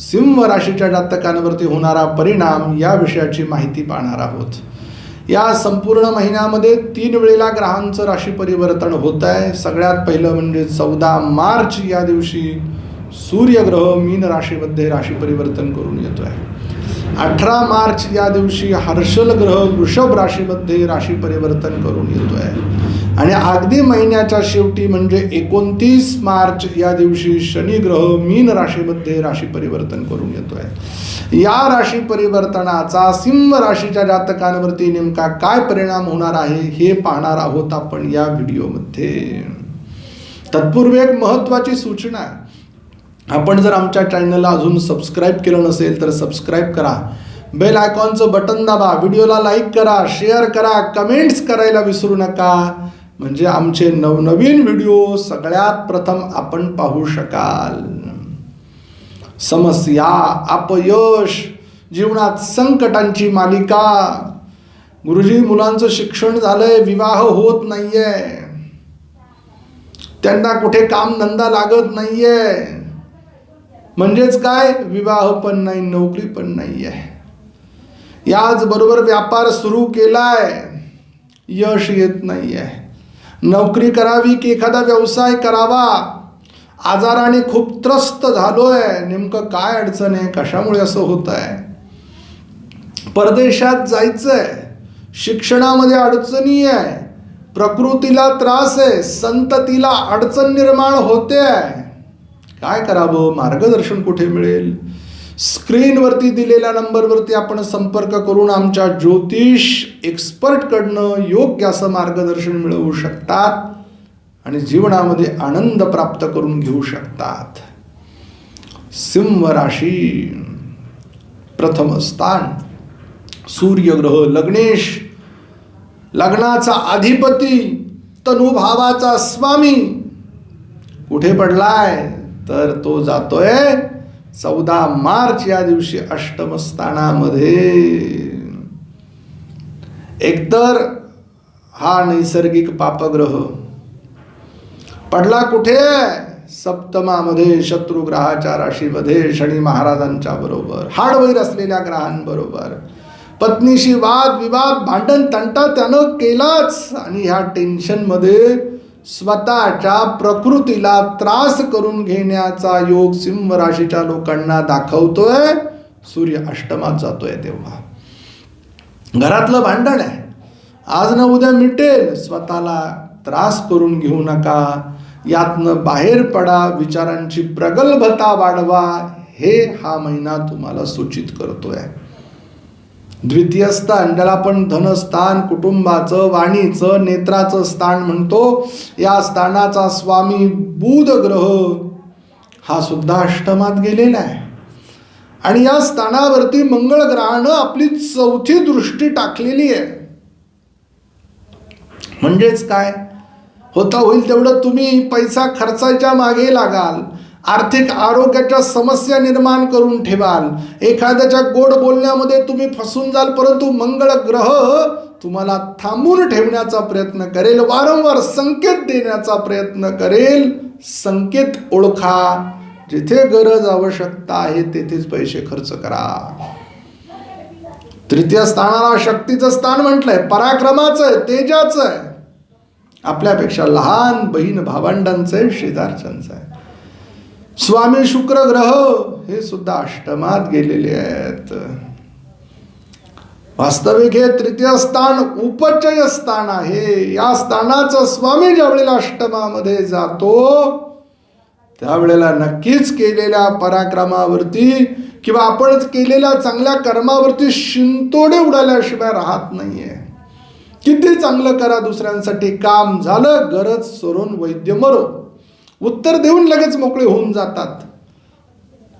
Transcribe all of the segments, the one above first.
सिंह राशीच्या जातकांवरती होणारा परिणाम या विषयाची माहिती पाहणार आहोत. या संपूर्ण महिन्यामध्ये तीन वेळेला ग्रहांचं राशी परिवर्तन होत आहे सगळ्यात पहिलं म्हणजे चौदा मार्च या दिवशी सूर्यग्रह मीन राशीमध्ये राशी परिवर्तन करून येतो आहे अठरा मार्च या दिवशी हर्षल ग्रह वृषभ राशीमध्ये राशी परिवर्तन करून येतो आहे आणि अगदी महिन्याच्या शेवटी म्हणजे एकोणतीस मार्च या दिवशी शनी ग्रह मीन राशीमध्ये राशी परिवर्तन करून येतो आहे या राशी परिवर्तनाचा सिंह राशीच्या जातकांवरती नेमका काय परिणाम होणार आहे हे पाहणार आहोत आपण या व्हिडिओमध्ये. तत्पूर्वी एक महत्त्वाची सूचना आहे. आपण जर आमच्या चॅनलला अजून सबस्क्राईब केलं नसेल तर सबस्क्राईब करा. बेल आयकॉनचं बटन दाबा. व्हिडिओला लाईक करा शेअर करा कमेंट्स करायला विसरू नका. म्हणजे आमचे नवनवीन व्हिडिओ सगळ्यात प्रथम आपण पाहू शकाल. समस्या अपयश जीवनात संकटांची मालिका. गुरुजी मुलांचं शिक्षण झालंय विवाह होत नाहीये. त्यांना कुठे काम धंदा लागत नाहीये. म्हणजेच काय? विवाह पण नाही नोकरी पण नाही आहे याचबरोबर व्यापार सुरू केलाय. यश येत नाही आहे नोकरी करावी की एखादा व्यवसाय करावा? आजाराने खूप त्रस्त झालोय. नेमकं काय अडचण आहे? कशामुळे असं होत आहे परदेशात जायचंय. शिक्षणामध्ये अडचणी आहे. प्रकृतीला त्रास आहे. संततीला अडचण निर्माण होते. आहे काय करावं? मार्गदर्शन कुठे मिळेल? स्क्रीनवरती दिलेल्या नंबरवरती आपण संपर्क करून आमच्या ज्योतिष एक्सपर्टकडनं योग्य असं मार्गदर्शन मिळवू शकतात आणि जीवनामध्ये आनंद प्राप्त करून घेऊ शकतात. सिंह राशी प्रथम स्थान. सूर्यग्रह लग्नेश लग्नाचा अधिपती तनुभावाचा स्वामी. कुठे पडलाय? तर तो जातोय चौदा मार्च या दिवशी अष्टम स्थानामध्ये. एकतर हा नैसर्गिक पापग्रह पडला कुठे? सप्तमामध्ये शत्रुग्रहाच्या राशीमध्ये शनी महाराजांच्या बरोबर. हाडवैर असलेल्या ग्रहांबरोबर. पत्नीशी वाद विवाद भांडण तंटा त्यानं केलाच. आणि ह्या टेन्शनमध्ये स्वतःच्या प्रकृतीला त्रास करून घेण्याचा योग सिंह राशीच्या लोकांना दाखवतोय. सूर्य अष्टमात जातोय तेव्हा. घरातलं भांडण आहे. आज ना उद्या मिटेल. स्वतःला त्रास करून घेऊ नका. यातनं बाहेर पडा. विचारांची प्रगल्भता वाढवा. हे हा महिना तुम्हाला सूचित करतोय. द्वितीय स्थान ज्याला आपण धनस्थान कुटुंबाचं वाणीचं नेत्राचं स्थान म्हणतो. या स्थानाचा स्वामी बुध ग्रह हा सुद्धा अष्टमात गेलेला आहे. आणि या स्थानावरती मंगळ ग्रहानं आपली चौथी दृष्टी टाकलेली आहे. म्हणजेच काय? होता होईल तेवढं तुम्ही पैसा खर्चाच्या मागे लागाल. आर्थिक आरोग्याच्या समस्या निर्माण करून ठेवाल. एखाद्याच्या गोड बोलण्यामध्ये तुम्ही फसून जाल परंतु मंगळ ग्रह तुम्हाला थांबून ठेवण्याचा प्रयत्न करेल वारंवार संकेत देण्याचा प्रयत्न करेल. संकेत ओळखा. जिथे गरज आवश्यकता आहे तेथेच पैसे खर्च करा. तृतीय स्थानाला शक्तीचं स्थान म्हटलंय पराक्रमाचं आहे तेजाचं आहे. आपल्यापेक्षा लहान बहीण भावंडांचं आहे शेजारच्यांचं आहे. स्वामी शुक्र ग्रह हे सुद्धा अष्टमात गेलेले आहेत. वास्तविक हे तृतीय स्थान उपचय स्थान आहे. या स्थानाचं स्वामी ज्यावेळेला अष्टमामध्ये जातो त्यावेळेला नक्कीच केलेल्या पराक्रमावरती किंवा आपण केलेल्या चांगल्या कर्मावरती शिंतोडे उडाल्याशिवाय राहत नाहीये. किती चांगलं करा दुसऱ्यांसाठी काम झालं गरज सोडून वैद्य मरो. उत्तर देऊन लगेच मोकळे होऊन जातात.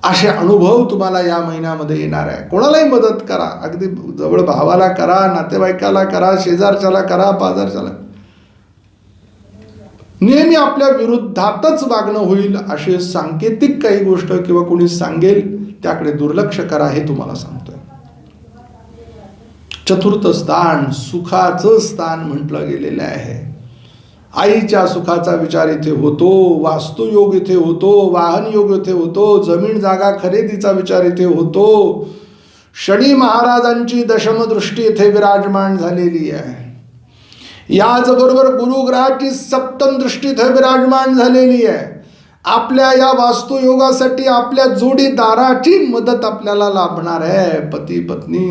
असे अनुभव तुम्हाला या महिन्यामध्ये येणार आहे. कोणालाही मदत करा. अगदी जवळ भावाला करा नातेवाईकाला करा शेजारच्याला करा पाजारच्याला. नेहमी आपल्या विरुद्धातच वागणं होईल असे सांकेतिक काही गोष्ट किंवा कोणी सांगेल त्याकडे दुर्लक्ष करा हे तुम्हाला सांगतोय. चतुर्थ स्थान सुखाचं स्थान म्हटलं गेलेलं आहे. आईच्या सुखाचा विचार इथे होतो वास्तुयोग इथे होतो वाहन योग इथे होतो जमीन जागा खरेदीचा विचार इथे होतो. शनी महाराजांची दशमदृष्टी इथे विराजमान झालेली आहे. याचबरोबर गुरुग्रहाची सप्तम दृष्टी इथे विराजमान झालेली आहे. आपल्या या वास्तुयोगासाठी आपल्या जोडीदाराची मदत आपल्याला लाभणार आहे पती पत्नी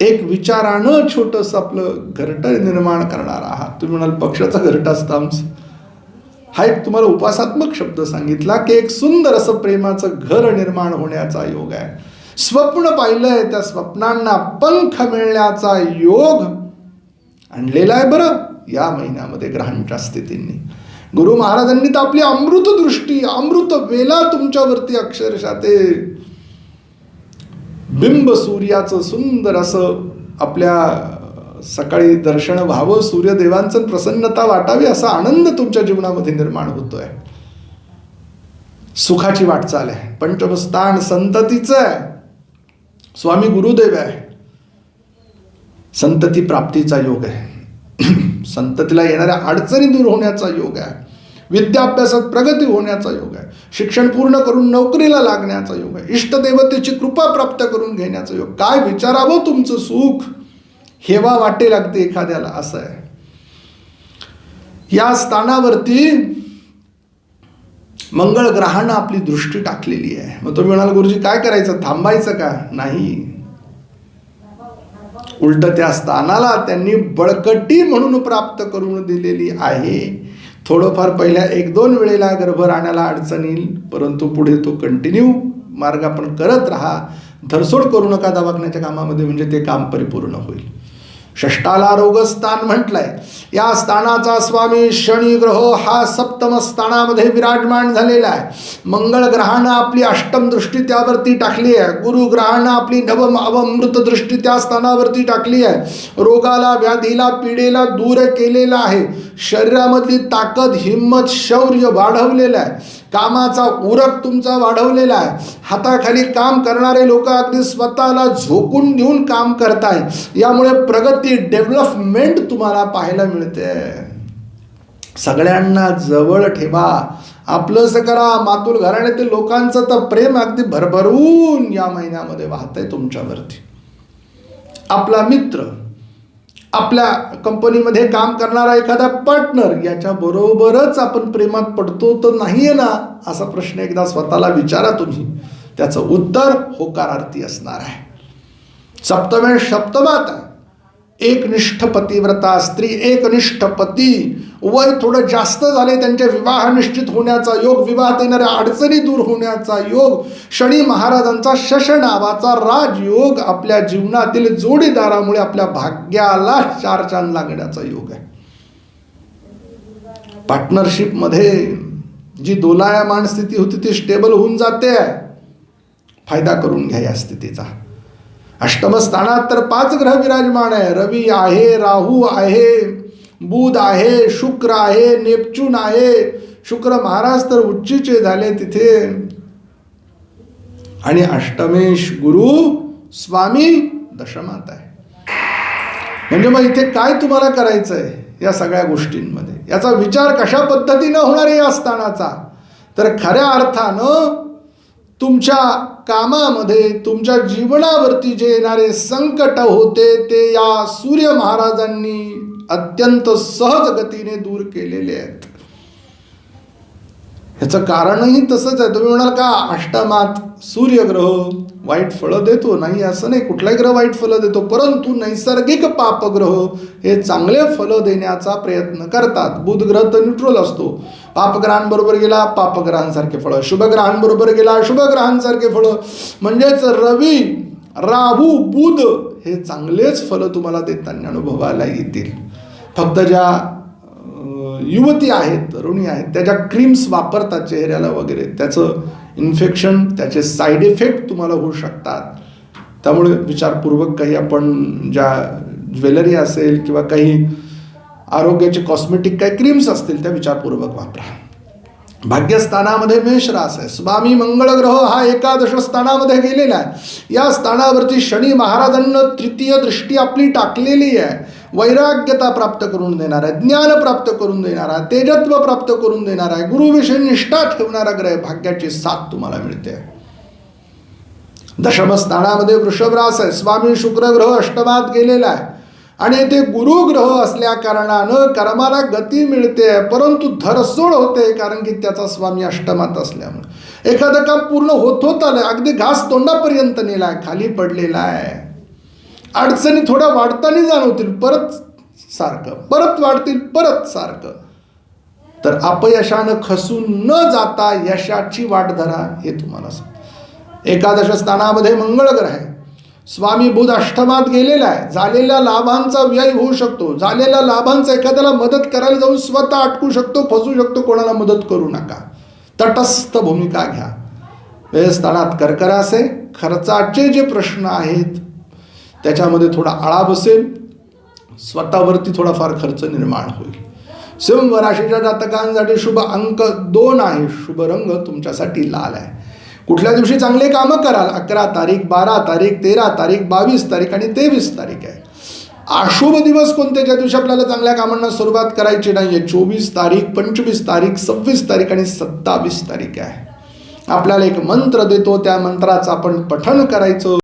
एक विचारानं छोटंसं आपलं घरटं निर्माण करणार आहात. तुम्ही म्हणाल पक्षाचं घरट असतं आमचं. हा एक तुम्हाला उपासात्मक शब्द सांगितला की एक सुंदर असं प्रेमाचं घर निर्माण होण्याचा योग आहे. स्वप्न पाहिलंय त्या स्वप्नांना पंख मिळण्याचा योग आणलेला आहे बरं या महिन्यामध्ये ग्रहांच्या स्थितींनी. गुरु महाराजांनी तर आपली अमृत दृष्टी अमृत वेला तुमच्यावरती अक्षरशः ते बिंब सूर्याचं सुंदर असं आपल्या सकाळी दर्शन व्हावं सूर्यदेवांचं प्रसन्नता वाटावी असा आनंद तुमच्या जीवनामध्ये निर्माण होतोय. सुखाची वाटचाल आहे. पंचमस्थान संततीचं आहे. स्वामी गुरुदेव आहे. संतती प्राप्तीचा योग आहे. संततीला येणाऱ्या अडचणी दूर होण्याचा योग आहे. विद्याभ्यासात प्रगती होण्याचा योग आहे. शिक्षण पूर्ण करून नोकरीला लागण्याचा योग आहे. इष्टदेवतेची कृपा प्राप्त करून घेण्याचा योग. काय विचारावं तुमचं सुख? हेवा वाटे लागते एखाद्याला असं आहे. या स्थानावरती मंगळ ग्रहानं आपली दृष्टी टाकलेली आहे. मग तुम्ही म्हणाल गुरुजी काय करायचं? थांबायचं का? नाही. उलट त्या स्थानाला त्यांनी बळकटी म्हणून प्राप्त करून दिलेली आहे. थोडंफार पहिल्या एक दोन वेळेला गर्भ राहण्याला अडचण येईल परंतु पुढे तो कंटिन्यू मार्ग आपण करत राहा. धरसोड करू नका दवाखान्याच्या कामामध्ये म्हणजे ते काम परिपूर्ण होईल. षष्टाला रोगस्थान म्हटलंय. या स्थानाचा स्वामी शनी ग्रह हा सप्तम स्थानामध्ये विराजमान झालेला आहे. मंगळ ग्रहानं आपली अष्टम दृष्टी त्यावरती टाकली आहे. गुरु ग्रहानं आपली नवम अवमृत दृष्टी त्या स्थानावरती टाकली आहे. रोगाला व्याधीला पिढेला दूर केलेला आहे. शरीरामधली ताकद हिंमत शौर्य वाढवलेलं आहे. कामाचा उरक तुमचा वाढवलेला आहे. हाताखाली काम करणारे लोक अगदी स्वतःला झोकून देऊन काम करताय यामुळे प्रगती डेव्हलपमेंट तुम्हाला पाहायला मिळते. सगळ्यांना जवळ ठेवा. आपलंसं करा. मातुल घराण्यातील लोकांचं तर प्रेम अगदी भरभरून या महिन्यामध्ये वाहतंय तुमच्यावरती. आपला मित्र आपल्या कंपनीमध्ये काम करणारा एखादा पार्टनर याच्याबरोबरच आपण प्रेमात पडतो तर नाही आहे ना? असा प्रश्न एकदा स्वतःला विचारा तुम्ही. त्याचं उत्तर होकारार्थी असणार आहे. सप्तमे सप्तमात एकनिष्ठ पतिव्रता स्त्री एकनिष्ठ पती. वय थोडं जास्त झाले त्यांचे विवाह निश्चित होण्याचा योग विवाहात येणाऱ्या अडचणी दूर होण्याचा योग. शनी महाराजांचा शश नावाचा राजयोग आपल्या जीवनातील जोडीदारामुळे आपल्या भाग्याला चार चांद लागण्याचा योग आहे. पार्टनरशिपमध्ये जी दोलायमान स्थिती होती ती स्टेबल होऊन जाते. फायदा करून घ्या या स्थितीचा. अष्टम स्थानात तर पाच ग्रह विराजमान आहे. रवी आहे राहू आहे बुध आहे शुक्र आहे नेपच्यून आहे. शुक्र महाराज तर उच्चीचे झाले तिथे. आणि अष्टमेश गुरु स्वामी दशमात आहे. म्हणजे मग इथे काय तुम्हाला करायचं आहे या सगळ्या गोष्टींमध्ये? याचा विचार कशा पद्धतीनं होणार आहे या स्थानाचा? तर खऱ्या अर्थानं तुमच्या कामामध्ये तुमच्या जीवनावरती जे येणारे संकट होते ते या सूर्य महाराजांनी अत्यंत सहज गतीने दूर केलेले आहेत. ह्याचं कारणही तसंच आहे. तुम्ही म्हणाल का अष्टमात सूर्यग्रह वाईट फळं देतो? नाही असं नाही. कुठलाही ग्रह वाईट फळं देतो परंतु नैसर्गिक पापग्रह हे चांगले फलं देण्याचा प्रयत्न करतात. बुध ग्रह तर न्यूट्रल असतो. पापग्रहांबरोबर गेला पापग्रहांसारखे फळं. शुभग्रहांबरोबर गेला शुभग्रहांसारखे फळं. म्हणजेच रवी राहू बुध हे चांगलेच फलं तुम्हाला देताना अनुभवायला येतील. फक्त ज्या युवती आहेत तरुणी आहेत त्याच्या क्रीम्स वापरतात चेहऱ्याला वगैरे. त्याचं इन्फेक्शन त्याचे साईड इफेक्ट तुम्हाला होऊ शकतात. त्यामुळे विचारपूर्वक काही आपण ज्या ज्वेलरी असेल किंवा काही आरोग्याचे कॉस्मेटिक काही क्रीम्स असतील त्या विचारपूर्वक वापरा. भाग्यस्थानामध्ये मेष रास आहे. स्वामी मंगळ ग्रह हा एकादश स्थानामध्ये गेलेला आहे. या स्थानावरती शनी महाराजांना तृतीय दृष्टी आपली टाकलेली आहे. वैराग्यता प्राप्त करून देणार आहे ज्ञान प्राप्त करून देणार आहे तेजत्व प्राप्त करून देणार आहे. गुरुविषयी निष्ठा ठेवणारा ग्रह भाग्याची साथ तुम्हाला मिळते. दशम स्थानामध्ये वृषभ रास आहे. स्वामी शुक्रग्रह अष्टमात गेलेला आहे. आणि येथे गुरुग्रह असल्या कारणानं कर्माला गती मिळते परंतु धरसोड होते कारण की त्याचा स्वामी अष्टमात असल्यामुळे. एखादं काम पूर्ण होत होत आलं अगदी घास तोंडापर्यंत नेलाय खाली पडलेला आहे. अडचणी थोड्या वाढताना जाणवतील परत सारखं. परत वाढतील परत सारखं. तर अपयशानं खसून न जाता यशाची वाट धरा हे तुम्हाला सांग एकादश स्थानामध्ये मंगळ ग्रह आहे. स्वामी बुध अष्टमात गेलेला आहे. झालेल्या लाभांचा व्यय होऊ शकतो. झालेल्या लाभांचा एखाद्याला मदत करायला जाऊन स्वतः अटकू शकतो फसू शकतो कोणाला मदत करू नका. तटस्थ भूमिका घ्या. व्ययस्थानात कर्करासे खर्चाचे जे प्रश्न आहेत त्याच्यामध्ये थोडा आळा बसेल. स्वतःवरती थोडाफार खर्च निर्माण होईल. सिंह राशीच्या जातकांसाठी शुभ अंक दोन आहे. शुभ रंग तुमच्यासाठी लाल आहे. कुठल्या दिवशी चांगले कामं कराल? अकरा तारीख बारा तारीख तेरा तारीख बावीस तारीख आणि तेवीस तारीख आहे. अशुभ दिवस कोणते ज्या दिवशी आपल्याला चांगल्या कामांना सुरुवात करायची नाही आहे चोवीस तारीख पंचवीस तारीख सव्वीस तारीख आणि सत्तावीस तारीख आहे. आपल्याला एक मंत्र देतो त्या मंत्राचं आपण पठण करायचं.